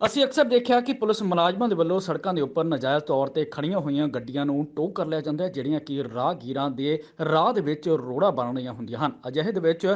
ਅਸੀਂ ਅਕਸਰ ਦੇਖਿਆ ਕਿ ਪੁਲਿਸ ਮੁਲਾਜ਼ਮਾਂ ਦੇ ਵੱਲੋਂ ਸੜਕਾਂ ਦੇ ਉੱਪਰ ਨਾਜਾਇਜ਼ ਤੌਰ ਤੇ ਖੜੀਆਂ ਹੋਈਆਂ ਗੱਡੀਆਂ ਨੂੰ ਟੋ ਕਰ ਲਿਆ ਜਾਂਦਾ ਹੈ, ਜਿਹੜੀਆਂ ਕਿ ਰਾਹਗੀਰਾਂ ਦੇ ਰਾਹ ਦੇ ਵਿੱਚ ਰੋੜਾ ਬਣ ਰਹੀਆਂ ਹੁੰਦੀਆਂ ਹਨ। ਅਜਿਹੇ ਦੇ ਵਿੱਚ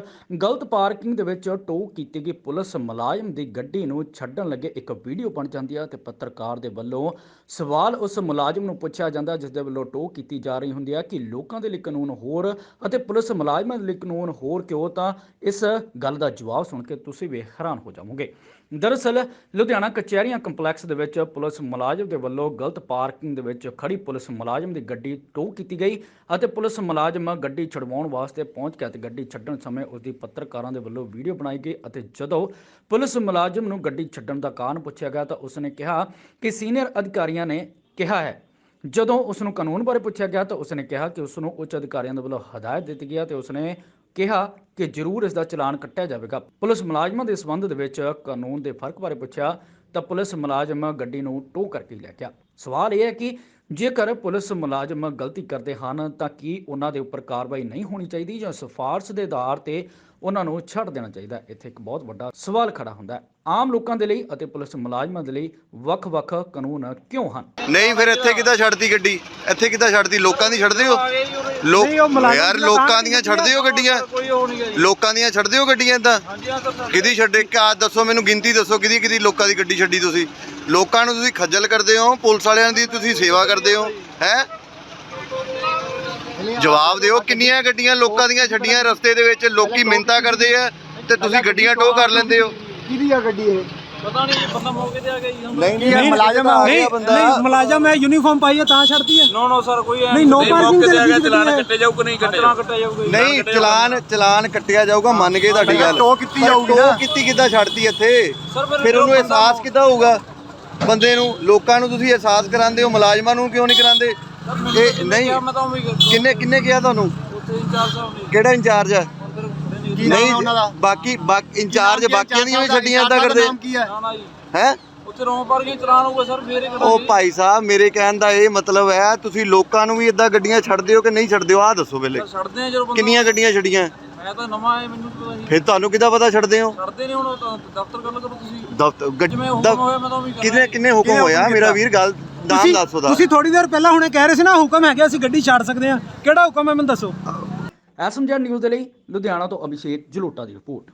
ਗਲਤ ਪਾਰਕਿੰਗ ਦੇ ਵਿੱਚ ਟੋ ਕੀਤੀ ਗਈ ਪੁਲਿਸ ਮੁਲਾਜ਼ਮ ਦੀ ਗੱਡੀ ਨੂੰ ਛੱਡਣ ਲੱਗੇ ਇੱਕ ਵੀਡੀਓ ਬਣ ਜਾਂਦੀ ਹੈ ਤੇ ਪੱਤਰਕਾਰ ਦੇ ਵੱਲੋਂ ਸਵਾਲ ਉਸ ਮੁਲਾਜ਼ਮ ਨੂੰ ਪੁੱਛਿਆ ਜਾਂਦਾ ਜਿਸ ਦੇ ਵੱਲੋਂ ਟੋ ਕੀਤੀ ਜਾ ਰਹੀ ਹੁੰਦੀ ਹੈ ਕਿ ਲੋਕਾਂ ਦੇ ਲਈ ਕਾਨੂੰਨ ਹੋਰ ਅਤੇ ਪੁਲਿਸ ਮੁਲਾਜ਼ਮਾਂ ਦੇ ਲਈ ਕਾਨੂੰਨ ਹੋਰ ਕਿਉਂ? ਤਾਂ ਇਸ ਗੱਲ ਦਾ ਜਵਾਬ ਸੁਣ ਕੇ ਤੁਸੀਂ ਵੀ ਹੈਰਾਨ ਹੋ ਜਾਵੋਗੇ। ਦਰਅਸਲ, ਲੁਧਿਆਣਾ ਕਚਹਿਰੀਆਂ ਕੰਪਲੈਕਸ ਦੇ ਵਿੱਚ ਪੁਲਿਸ ਮੁਲਾਜ਼ਮ ਦੇ ਵੱਲੋਂ ਗਲਤ ਪਾਰਕਿੰਗ ਦੇ ਵਿੱਚ ਖੜੀ ਪੁਲਿਸ ਮੁਲਾਜ਼ਮ ਦੀ ਗੱਡੀ ਟੋ ਕੀਤੀ ਗਈ ਅਤੇ ਪੁਲਿਸ ਮੁਲਾਜ਼ਮ ਗੱਡੀ ਛਡਵਾਉਣ ਵਾਸਤੇ ਪਹੁੰਚ ਗਿਆ ਤੇ ਗੱਡੀ ਛੱਡਣ ਸਮੇਂ ਉਸ ਦੀ ਪੱਤਰਕਾਰਾਂ ਦੇ ਵੱਲੋਂ ਵੀਡੀਓ ਬਣਾਈ ਗਈ ਅਤੇ ਜਦੋਂ ਪੁਲਿਸ ਮੁਲਾਜ਼ਮ ਨੂੰ ਗੱਡੀ ਛੱਡਣ ਦਾ ਕਾਰਨ ਪੁੱਛਿਆ ਗਿਆ ਤਾਂ ਉਸਨੇ ਕਿਹਾ ਕਿ ਸੀਨੀਅਰ ਅਧਿਕਾਰੀਆਂ ਨੇ ਕਿਹਾ ਹੈ। ਜਦੋਂ ਉਸ ਨੂੰ ਕਾਨੂੰਨ ਬਾਰੇ ਪੁੱਛਿਆ ਗਿਆ ਤਾਂ ਉਸਨੇ ਕਿਹਾ ਕਿ ਉਸ ਨੂੰ ਉੱਚ ਅਧਿਕਾਰੀਆਂ ਦੇ ਵੱਲੋਂ ਹਦਾਇਤ ਦਿੱਤੀ ਗਈ ਹੈ ਤੇ ਉਸਨੇ ਕਿਹਾ ਕਿ ਜ਼ਰੂਰ ਇਸ ਦਾ ਚਲਾਨ ਕੱਟਿਆ ਜਾਵੇਗਾ। ਪੁਲਿਸ ਮੁਲਾਜ਼ਮਾਂ ਦੇ ਸੰਬੰਧ ਦੇ ਵਿੱਚ ਕਾਨੂੰਨ ਦੇ ਫ਼ਰਕ ਬਾਰੇ ਪੁੱਛਿਆ ਤਾਂ ਪੁਲਿਸ ਮੁਲਾਜ਼ਮ ਗੱਡੀ ਨੂੰ ਟੋ ਕਰਕੇ ਲੈ ਗਿਆ। ਸਵਾਲ ਇਹ ਹੈ ਕਿ ਜੇਕਰ ਪੁਲਿਸ ਮੁਲਾਜ਼ਮ ਗਲਤੀ ਕਰਦੇ ਹਨ ਤਾਂ ਕੀ ਉਹਨਾਂ ਦੇ ਉੱਪਰ ਕਾਰਵਾਈ ਨਹੀਂ ਹੋਣੀ ਚਾਹੀਦੀ ਜਾਂ ਸਿਫਾਰਸ਼ ਦੇ ਆਧਾਰ ਤੇ ਉਹਨਾਂ ਨੂੰ ਛੱਡ ਦੇਣਾ ਚਾਹੀਦਾ? ਹੈ? ਇੱਥੇ ਇੱਕ ਬਹੁਤ ਵੱਡਾ ਸਵਾਲ ਖੜਾ ਹੁੰਦਾ ਹੈ। ਆਮ ਲੋਕਾਂ ਦੇ ਲਈ ਅਤੇ ਪੁਲਿਸ ਮੁਲਾਜ਼ਮਾਂ ਦੇ ਲਈ ਵੱਖ-ਵੱਖ ਕਾਨੂੰਨ ਕਿਉਂ ਹਨ? ਨਹੀਂ ਫਿਰ ਇੱਥੇ ਕਿੱਦਾਂ ਛੱਡਦੀ ਗੱਡੀ? ਇੱਥੇ ਕਿੱਦਾਂ ਛੱਡਦੀ ਲੋਕਾਂ ਦੀ ਛੱਡਦੇ ਹੋ? ਲੋਕ ਯਾਰ ਲੋਕਾਂ ਦੀਆਂ ਛੱਡਦੇ ਹੋ ਗੱਡੀਆਂ? ਲੋਕਾਂ ਦੀਆਂ ਛੱਡਦੇ ਹੋ ਗੱਡੀਆਂ ਇਦਾਂ? ਹਾਂਜੀ ਹਾਂ ਸਰ ਕਿਹਦੀ ਛੱਡੇ? ਕਿਆ ਦੱਸੋ ਮੈਨੂੰ ਗਿਣਤੀ ਦੱਸੋ ਕਿਹਦੀ ਕਿਹਦੀ ਲੋਕਾਂ ਦੀ ਗੱਡੀ ਛੱਡੀ ਤੁਸੀਂ? ਲੋਕਾਂ ਨੂੰ ਤੁਸੀਂ ਖੱਜਲ ਕਰਦੇ ਹੋ ਪੁਲਿਸ ਵਾਲਿਆਂ ਦੀ ਤੁਸੀਂ ਸੇਵਾ ਕਰਦੇ ਹੋ ਹੈ? ਜਵਾਬ ਦਿਓ ਕਿੰਨੀਆਂ ਗੱਡੀਆਂ ਲੋਕਾਂ ਦੀਆਂ ਛੱਡੀਆਂ ਰਸਤੇ ਦੇ ਵਿੱਚ ਲੋਕੀ ਮਿੰਤਾ ਕਰਦੇ ਆ ਤੇ ਤੁਸੀਂ ਗੱਡੀਆਂ ਟੋ ਕਰ ਲੈਂਦੇ ਹੋ। ਕਿਹਦੀ ਆ ਗੱਡੀ ਇਹ? ਪਤਾ ਨਹੀਂ ਬੰਦਾ ਮੌਕੇ ਤੇ ਆ ਗਿਆ ਜੀ ਨਹੀਂ ਨਹੀਂ ਮੁਲਾਜ਼ਮ ਆ ਗਿਆ ਬੰਦਾ। ਨਹੀਂ ਮੁਲਾਜ਼ਮ ਹੈ ਯੂਨੀਫਾਰਮ ਪਾਈ ਹੈ ਤਾਂ ਛੱਡਤੀ ਹੈ। ਨੋ ਨੋ ਸਰ ਕੋਈ ਨਹੀਂ, parking ਮੌਕੇ ਤੇ ਆ ਗਿਆ ਚਲਾਨ ਕੱਟੇ ਜਾਊ ਕਿ ਨਹੀਂ ਕੱਟੇ ਚਲਾਨ ਕੱਟਿਆ ਜਾਊਗਾ। ਨਹੀਂ ਚਲਾਨ ਚਲਾਨ ਕੱਟਿਆ ਜਾਊਗਾ ਮੰਨ ਗਏ ਤੁਹਾਡੀ ਗੱਲ। ਟੋ ਕੀਤੀ ਜਾਊਗੀ ਨਾ। ਕੀਤੀ ਕਿੱਦਾਂ ਛੱਡਤੀ ਇੱਥੇ? ਫਿਰ ਉਹਨੂੰ ਅਹਿਸਾਸ ਕਿੱਦਾਂ ਹੋਊਗਾ? ਬੰਦੇ ਨੂੰ ਲੋਕਾਂ ਨੂੰ ਤੁਸੀਂ ਅਹਿਸਾਸ ਕਰਾਉਂਦੇ ਹੋ ਮੁਲਾਜ਼ਮਾਂ ਨੂੰ ਕਿਉਂ ਨਹੀਂ ਕਰਾਉਂਦੇ? ਇਹ ਨਹੀਂ। ਕਿੰਨੇ ਕਿੰਨੇ ਕਿਹਾ ਤੁਹਾਨੂੰ? ਕਿਹੜਾ ਇੰਚਾਰਜ ਹੈ ਅੰਦਰ ਖੜੇ ਨੇ ਕੀ ਨਾਮ ਹੈ ਉਹਨਾਂ ਦਾ? ਬਾਕੀ ਇੰਚਾਰਜ ਬਾਕੀਆਂ ਦੀਆਂ ਵੀ ਛੱਡੀਆਂ ਏਦਾਂ ਕਰਦੇ। ਹੈ? ਨਾ ਨਾ ਜੀ। ਹੈ? ਉੱਥੇ ਰੋਂ ਪਰ ਕੇ ਚਲਾਨ ਹੋਊਗਾ ਸਰ ਫੇਰ ਹੀ ਉਹ ਭਾਈ ਸਾਹਿਬ ਮੇਰੇ ਕਹਿਣ ਦਾ ਇਹ ਮਤਲਬ ਹੈ ਤੁਸੀਂ ਲੋਕਾਂ ਨੂੰ ਵੀ ਏਦਾਂ ਗੱਡੀਆਂ ਛੱਡਦੇ ਹੋ ਕਿ ਨਹੀਂ ਛੱਡਦੇ ਹੋ ਆਹ ਦੱਸੋ ਵੇਲੇ ਛੱਡਦੇ ਆ ਜਦੋਂ ਕਿੰਨੀਆਂ ਗੱਡੀਆਂ ਛੱਡੀਆਂ? ਮੈਂ ਤਾਂ ਨਵਾਂ ਆਇਆ ਮੈਨੂੰ ਨੀ ਪਤਾ ਜੀ ਫਿਰ ਤੁਹਾਨੂੰ ਕਿੱਦਾਂ ਪਤਾ ਛੱਡਦੇ ਹੋ? ਛੱਡਦੇ ਨੇ ਹੁਣ ਦਫ਼ਤਰ ਗੱਲ ਕਰੋ ਤੁਸੀਂ। ਦਫ਼ਤਰ ਜਿਵੇਂ ਹੁਕਮ ਹੋਇਆ ਮੈਂ ਤਾਂ ਉਵੇਂ ਕਿੰਨੇ। ਕਿੰਨੇ ਹੁਕਮ ਹੋਇਆ? ਮੇਰਾ ਵੀਰ ਗੱਲ ਨਾਮ ਦੱਸੋ ਦਾ। ਤੁਸੀਂ ਥੋੜੀ ਦੇਰ ਪਹਿਲਾਂ ਹੁਣੇ ਕਹਿ ਰਹੇ ਸੀ ਨਾ ਹੁਕਮ ਹੈਗਾ ਅਸੀਂ ਗੱਡੀ ਛੱਡ ਸਕਦੇ ਹਾਂ। ਕਿਹੜਾ ਹੁਕਮ ਹੈ ਮੈਨੂੰ ਦੱਸੋ। ਐਸਐਮਜੀ ਨਿਊਜ਼ ਦੇ ਲਈ ਲੁਧਿਆਣਾ ਤੋਂ ਅਭਿਸ਼ੇਕ ਜਲੋਟਾ ਦੀ ਰਿਪੋਰਟ।